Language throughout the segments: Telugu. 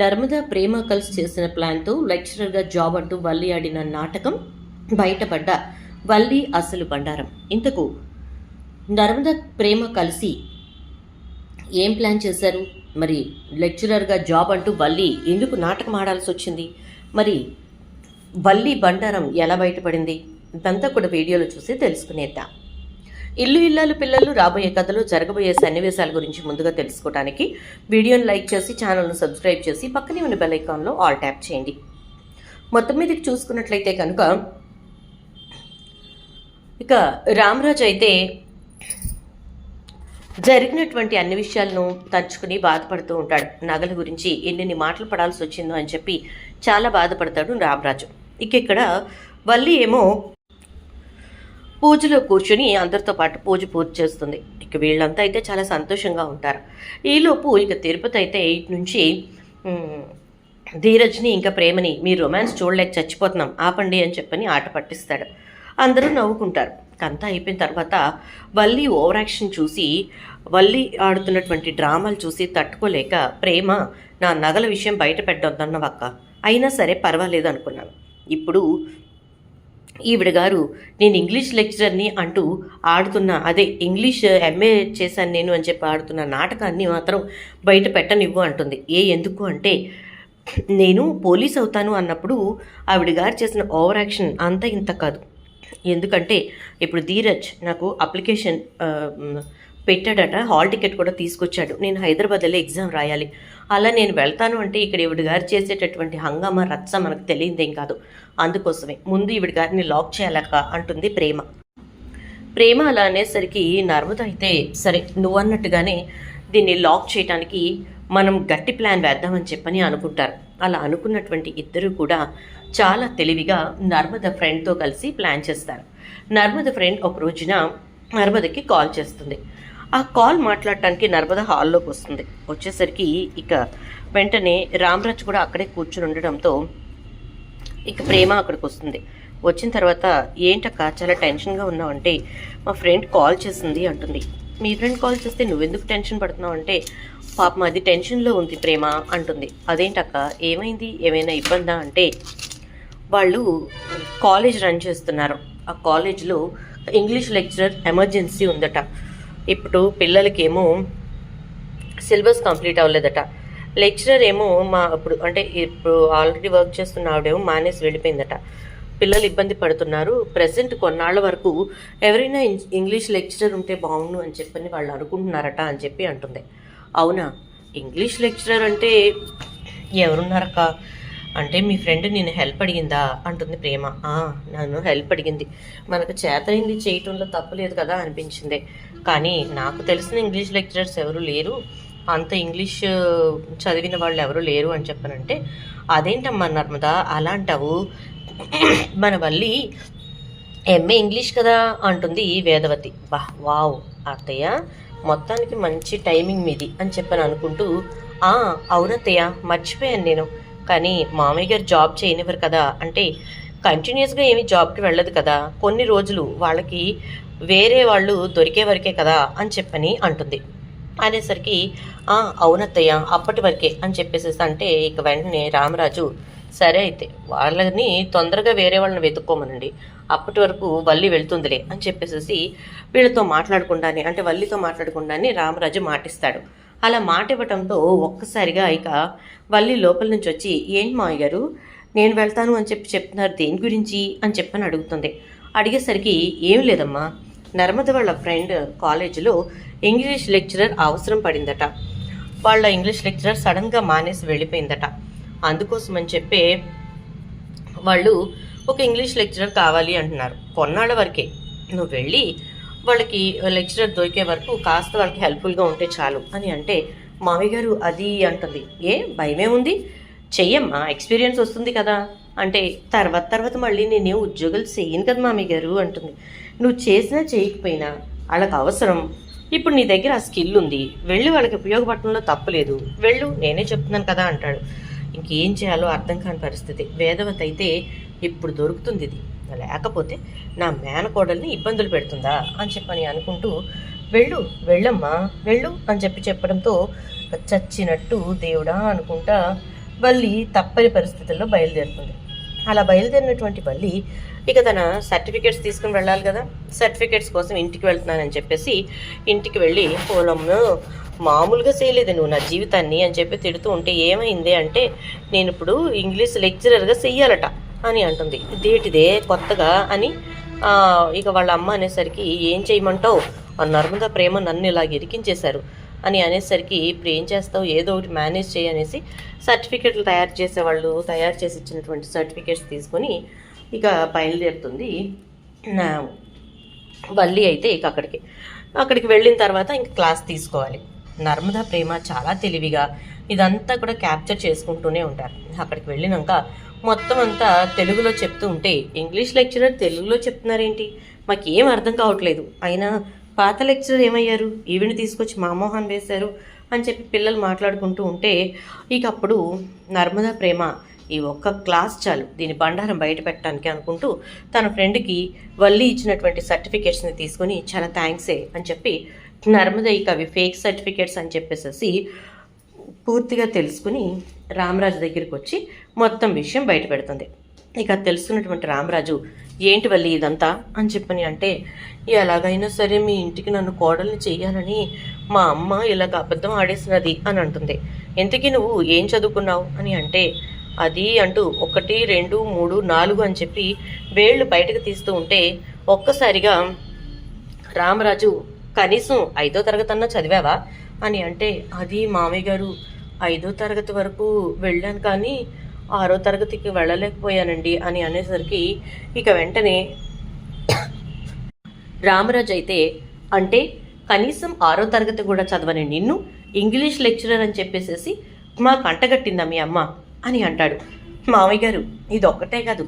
నర్మదా ప్రేమ కలిసి చేసిన ప్లాన్తో లెక్చరర్గా జాబ్ అంటూ వల్లి ఆడిన నాటకం బయటపడ్డ వల్లి అసలు బండారం. ఇంతకు నర్మదా ప్రేమ కలిసి ఏం ప్లాన్ చేశారు? మరి లెక్చరర్గా జాబ్ అంటూ వల్లి ఎందుకు నాటకం ఆడాల్సి వచ్చింది? మరి వల్లి బండారం ఎలా బయటపడింది? ఇదంతా కూడా వీడియోలో చూసి తెలుసుకునేద్దాం. ఇల్లు ఇల్లాలు పిల్లలు రాబోయే కథలు జరగబోయే సన్నివేశాల గురించి ముందుగా తెలుసుకోవడానికి వీడియోని లైక్ చేసి ఛానల్ను సబ్స్క్రైబ్ చేసి పక్కనే ఉన్న బెల్ ఐకాన్లో ఆల్ ట్యాప్ చేయండి. మొత్తం మీదకి చూసుకున్నట్లయితే కనుక ఇక రామరాజు అయితే జరిగినటువంటి అన్ని విషయాలను తలుచుకుని బాధపడుతూ ఉంటాడు. నగల గురించి ఎన్ని మాటలు పడాల్సి వచ్చిందో అని చెప్పి చాలా బాధపడతాడు రామరాజు. ఇక ఇక్కడ వల్లి ఏమో పూజలో కూర్చుని అందరితో పాటు పూజ పూర్తి చేస్తుంది. ఇక వీళ్ళంతా అయితే చాలా సంతోషంగా ఉంటారు. ఈలోపు ఇక తిరుపతి అయితే ఎయిట్ నుంచి ధీరజ్ని ఇంకా ప్రేమని మీ రొమాన్స్ చూడలేక చచ్చిపోతున్నాం ఆపండి అని చెప్పని ఆట పట్టిస్తాడు. అందరూ నవ్వుకుంటారు. అంతా అయిపోయిన తర్వాత వల్లి ఓవర్ యాక్షన్ చూసి వల్లి ఆడుతున్నటువంటి డ్రామాలు చూసి తట్టుకోలేక ప్రేమ నా నగల విషయం బయట పెట్టొద్దన్నవక్క. అయినా సరే పర్వాలేదు అనుకున్నాను. ఇప్పుడు ఈవిడ గారు నేను ఇంగ్లీష్ లెక్చరర్ని అంటూ ఆడుతున్న. అదే ఇంగ్లీష్ ఎంఏ చేశాను నేను అని చెప్పి ఆడుతున్న నాటకాన్ని మాత్రం బయట పెట్టనివ్వు అంటుంది. ఏ ఎందుకు? అంటే నేను పోలీస్ అవుతాను అన్నప్పుడు ఆవిడ గారు చేసిన ఓవర్ యాక్షన్ అంత ఇంత కాదు. ఎందుకంటే ఇప్పుడు ధీరజ్ నాకు అప్లికేషన్ పెట్టాడట. హాల్ టికెట్ కూడా తీసుకొచ్చాడు. నేను హైదరాబాద్ వెళ్ళి ఎగ్జామ్ రాయాలి. అలా నేను వెళ్తాను అంటే ఇక్కడ ఈవిడ గారు చేసేటటువంటి హంగామా రచ్చ మనకు తెలియదేం కాదు. అందుకోసమే ముందు ఈవిడ గారిని లాక్ చేయాలక అంటుంది ప్రేమ. ప్రేమ అలా అనేసరికి నర్మద అయితే సరే నువ్వు అన్నట్టుగానే దీన్ని లాక్ చేయడానికి మనం గట్టి ప్లాన్ వేద్దామని చెప్పని అనుకుంటారు. అలా అనుకున్నటువంటి ఇద్దరు కూడా చాలా తెలివిగా నర్మద ఫ్రెండ్తో కలిసి ప్లాన్ చేస్తారు. నర్మద ఫ్రెండ్ ఒక రోజున నర్మదకి కాల్ చేస్తుంది. ఆ కాల్ మాట్లాడటానికి నర్మద హాల్లోకి వస్తుంది. వచ్చేసరికి ఇక వెంటనే రామరాజ్ కూడా అక్కడే కూర్చుని ఉండడంతో ఇక ప్రేమ అక్కడికి వస్తుంది. వచ్చిన తర్వాత ఏంటక్క చాలా టెన్షన్గా ఉన్నావు అంటే మా ఫ్రెండ్ కాల్ చేసింది అంటుంది. మీ ఫ్రెండ్ కాల్ చేస్తే నువ్వెందుకు టెన్షన్ పడుతున్నావు అంటే పాపం అది టెన్షన్లో ఉంది ప్రేమ అంటుంది. అదేంటక్క? ఏమైంది? ఏమైనా ఇబ్బందా అంటే వాళ్ళు కాలేజ్ రన్ చేస్తున్నారు. ఆ కాలేజ్లో ఇంగ్లీష్ లెక్చరర్ ఎమర్జెన్సీ ఉందట. ఇప్పుడు పిల్లలకేమో సిలబస్ కంప్లీట్ అవ్వలేదట. లెక్చరర్ ఏమో మా ఇప్పుడు అంటే ఇప్పుడు ఆల్రెడీ వర్క్ చేస్తున్న ఆవిడేమో మానేసి వెళ్ళిపోయిందట. పిల్లలు ఇబ్బంది పడుతున్నారు. ప్రజెంట్ కొన్నాళ్ళ వరకు ఎవరైనా ఇంగ్లీష్ లెక్చరర్ ఉంటే బాగుండు అని చెప్పని వాళ్ళు అనుకుంటున్నారట అని చెప్పి అంటుంది. అవునా? ఇంగ్లీష్ లెక్చరర్ అంటే ఎవరున్నారక్క? అంటే మీ ఫ్రెండ్ నేను హెల్ప్ అడిగిందా? అంటుంది ప్రేమ. నన్ను హెల్ప్ అడిగింది. మనకు చేతనింది చేయటంలో తప్పులేదు కదా అనిపించింది. కానీ నాకు తెలిసిన ఇంగ్లీష్ లెక్చరర్స్ ఎవరు లేరు. అంత ఇంగ్లీష్ చదివిన వాళ్ళు ఎవరు లేరు అని చెప్పానంటే అదేంటమ్మా నర్మదా అలా అంటావు మన వల్లి ఎంఏ ఇంగ్లీష్ కదా అంటుంది వేదవతి. బా వావ్ అత్తయ్య మొత్తానికి మంచి టైమింగ్ మీది అని చెప్పని అనుకుంటూ "ఆ, అవునత్తయ్య మర్చిపోయాను నేను. కానీ మామయ్య గారు జాబ్ చేయనివ్వరు కదా. అంటే కంటిన్యూస్గా ఏమి జాబ్కి వెళ్ళదు కదా. కొన్ని రోజులు వాళ్ళకి వేరే వాళ్ళు దొరికే వరకే కదా అని చెప్పని అంటుంది. అనేసరికి "ఆ, అవునత్తయ్య అప్పటి వరకే అని చెప్పేసి అంటే ఇక వెంటనే రామరాజు సరే అయితే వాళ్ళని తొందరగా వేరే వాళ్ళని వెతుక్కోమనండి. అప్పటి వరకు వల్లి వెళ్తుందిలే అని చెప్పేసి వీళ్ళతో మాట్లాడకుండానే అంటే వల్లితో మాట్లాడకుండానే రామరాజు మాటిస్తాడు. అలా మాట ఇవ్వటంతో ఒక్కసారిగా ఇక వల్లి లోపల నుంచి వచ్చి ఏంటి మావయ్య గారు నేను వెళ్తాను అని చెప్పి చెప్తున్నారు దేని గురించి అని చెప్పని అడుగుతుంది. అడిగేసరికి ఏం లేదమ్మా నర్మద వాళ్ళ ఫ్రెండ్ కాలేజీలో ఇంగ్లీష్ లెక్చరర్ అవసరం పడిందట. వాళ్ళ ఇంగ్లీష్ లెక్చరర్ సడన్గా మానేసి వెళ్ళిపోయిందట. అందుకోసం అని చెప్పి వాళ్ళు ఒక ఇంగ్లీష్ లెక్చరర్ కావాలి అంటున్నారు. కొన్నాళ్ళ వరకే. నువ్వు వెళ్ళి వాళ్ళకి లెక్చరర్ దొరికే వరకు కాస్త వాళ్ళకి హెల్ప్ఫుల్గా ఉంటే చాలు అని అంటే మామయ్య గారు అది అంటుంది. ఏ భయమే ఉంది? చెయ్యమ్మా ఎక్స్పీరియన్స్ వస్తుంది కదా అంటే తర్వాత తర్వాత మళ్ళీ నేనే ఉద్యోగాలు చేయను కదా మామయ్య గారు అంటుంది. నువ్వు చేసినా చేయకపోయినా వాళ్ళకి అవసరం. ఇప్పుడు నీ దగ్గర ఆ స్కిల్ ఉంది. వెళ్ళి వాళ్ళకి ఉపయోగపడటంలో తప్పులేదు వెళ్ళు నేనే చెప్తున్నాను కదా అంటాడు. ఇంకేం చేయాలో అర్థం కాని పరిస్థితి. వేదవతి అయితే ఇప్పుడు దొరుకుతుంది ఇది. లేకపోతే నా మేనకోడల్ని ఇబ్బందులు పెడుతుందా అని చెప్పని అనుకుంటూ వెళ్ళు వెళ్ళమ్మా వెళ్ళు అని చెప్పి చెప్పడంతో చచ్చినట్టు దేవుడా అనుకుంటా వల్లి తప్పని పరిస్థితుల్లో బయలుదేరుతుంది. అలా బయలుదేరినటువంటి బల్లి ఇక తన సర్టిఫికేట్స్ తీసుకుని వెళ్ళాలి కదా. సర్టిఫికేట్స్ కోసం ఇంటికి వెళ్తున్నానని చెప్పేసి ఇంటికి వెళ్ళి పొలంలో మామూలుగా చేయలేదు నువ్వు నా జీవితాన్ని అని చెప్పి తిడుతూ ఉంటే ఏమైంది అంటే నేను ఇప్పుడు ఇంగ్లీష్ లెక్చరర్గా చెయ్యాలట అని అంటుంది. ఇదేటిదే కొత్తగా అని ఇక వాళ్ళ అమ్మ అనేసరికి ఏం చేయమంటావు? ఆ నర్మదా ప్రేమ నన్ను ఇలా ఇరికించేశారు. అని అనేసరికి ఇప్పుడు ఏం చేస్తావు? ఏదో ఒకటి మేనేజ్ చేయి అనేసి సర్టిఫికెట్లు తయారు చేసేవాళ్ళు తయారు చేసి ఇచ్చినటువంటి సర్టిఫికేట్స్ తీసుకొని ఇక బయలుదేరుతుంది. నా వల్లి అయితే ఇక అక్కడికి. అక్కడికి వెళ్ళిన తర్వాత ఇంక క్లాస్ తీసుకోవాలి. నర్మదా ప్రేమ చాలా తెలివిగా ఇదంతా కూడా క్యాప్చర్ చేసుకుంటూనే ఉంటారు. అక్కడికి వెళ్ళినాక మొత్తం అంతా తెలుగులో చెప్తూ ఉంటే ఇంగ్లీష్ లెక్చరర్ తెలుగులో చెప్తున్నారేంటి? మాకేం అర్థం కావట్లేదు. అయినా పాత లెక్చరర్ ఏమయ్యారు? ఈవిని తీసుకొచ్చి మామోహన్ వేశారు అని చెప్పి పిల్లలు మాట్లాడుకుంటూ ఉంటే ఇక అప్పుడు నర్మదా ప్రేమ ఈ ఒక్క క్లాస్ చాలు దీని బండారం బయట పెట్టడానికి అనుకుంటూ తన ఫ్రెండ్కి వల్లి ఇచ్చినటువంటి సర్టిఫికేట్స్ని తీసుకొని చాలా థ్యాంక్సే అని చెప్పి నర్మద ఇక అవి ఫేక్ సర్టిఫికేట్స్ అని చెప్పేసి పూర్తిగా తెలుసుకుని రామరాజు దగ్గరికి వచ్చి మొత్తం విషయం బయట పెడుతుంది. ఇక తెలుసుకున్నటువంటి రామరాజు ఏంటి వల్లి ఇదంతా? అని చెప్పని అంటే ఎలాగైనా సరే మీ ఇంటికి నన్ను కోడల్ని చేయాలని మా అమ్మ ఇలాగ అబద్ధం ఆడేసినది అని అంటుంది. ఇంతకీ నువ్వు ఏం చదువుకున్నావు? అని అంటే అది అంటూ ఒకటి రెండు మూడు నాలుగు అని చెప్పి వేళ్ళు బయటకు తీస్తూ ఉంటే ఒక్కసారిగా రామరాజు కనీసం ఐదో తరగతి అన్నా చదివావా? అని అంటే అది మామయ్య గారు ఐదో తరగతి వరకు వెళ్ళాను కానీ ఆరో తరగతికి వెళ్ళలేకపోయానండి అని అనేసరికి ఇక వెంటనే రామరాజు అయితే అంటే కనీసం ఆరో తరగతి కూడా చదవని నిన్ను ఇంగ్లీష్ లెక్చరర్ అని చెప్పేసేసి మా కంటగట్టిందా మీ అమ్మ అని అంటాడు. మామయ్య గారు ఇది ఒక్కటే కాదు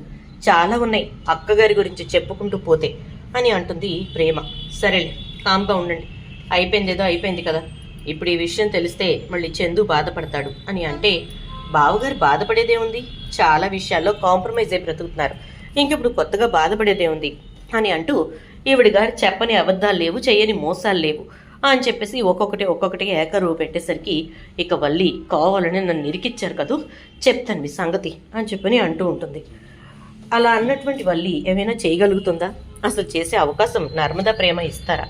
చాలా ఉన్నాయి అక్కగారి గురించి చెప్పుకుంటూ పోతే అని అంటుంది ప్రేమ. సరేలే కామ్గా ఉండండి. అయిపోయింది ఏదో అయిపోయింది కదా. ఇప్పుడు ఈ విషయం తెలిస్తే మళ్ళీ చందు బాధపడతాడు అని అంటే బావగారు బాధపడేదే ఉంది. చాలా విషయాల్లో కాంప్రమైజ్ అయి బ్రతుకుతున్నారు. ఇంకిప్పుడు కొత్తగా బాధపడేదే ఉంది. అని అంటూ ఈవిడ గారు చెప్పని అబద్ధాలు లేవు చేయని మోసాలు లేవు అని చెప్పేసి ఒక్కొక్కటి ఒక్కొక్కటి ఏకరువు పెట్టేసరికి ఇక వల్లి కావాలని నన్ను ఇరికిచ్చారు కదూ చెప్తాను మీ సంగతి అని చెప్పని అంటూ ఉంటుంది. అలా అన్నటువంటి వల్లి ఏమైనా చేయగలుగుతుందా? అసలు చేసే అవకాశం నర్మదా ప్రేమ ఇస్తారా?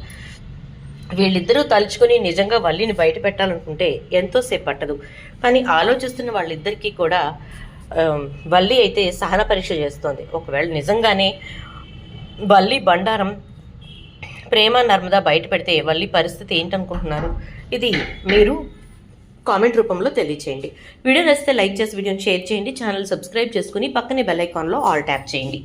వీళ్ళిద్దరూ తలుచుకుని నిజంగా వల్లిని బయట పెట్టాలనుకుంటే ఎంతోసేపు పట్టదు. కానీ ఆలోచిస్తున్న వాళ్ళిద్దరికీ కూడా వల్లి అయితే సహన పరీక్ష చేస్తోంది. ఒకవేళ నిజంగానే వల్లి బండారం ప్రేమ నర్మదా బయట పెడితే వల్లి పరిస్థితి ఏంటనుకుంటున్నారు? ఇది మీరు కామెంట్ రూపంలో తెలియచేయండి. వీడియో నచ్చితే లైక్ చేసి వీడియోని షేర్ చేయండి. ఛానల్ సబ్స్క్రైబ్ చేసుకుని పక్కనే బెల్ ఐకాన్లో ఆల్ ట్యాప్ చేయండి.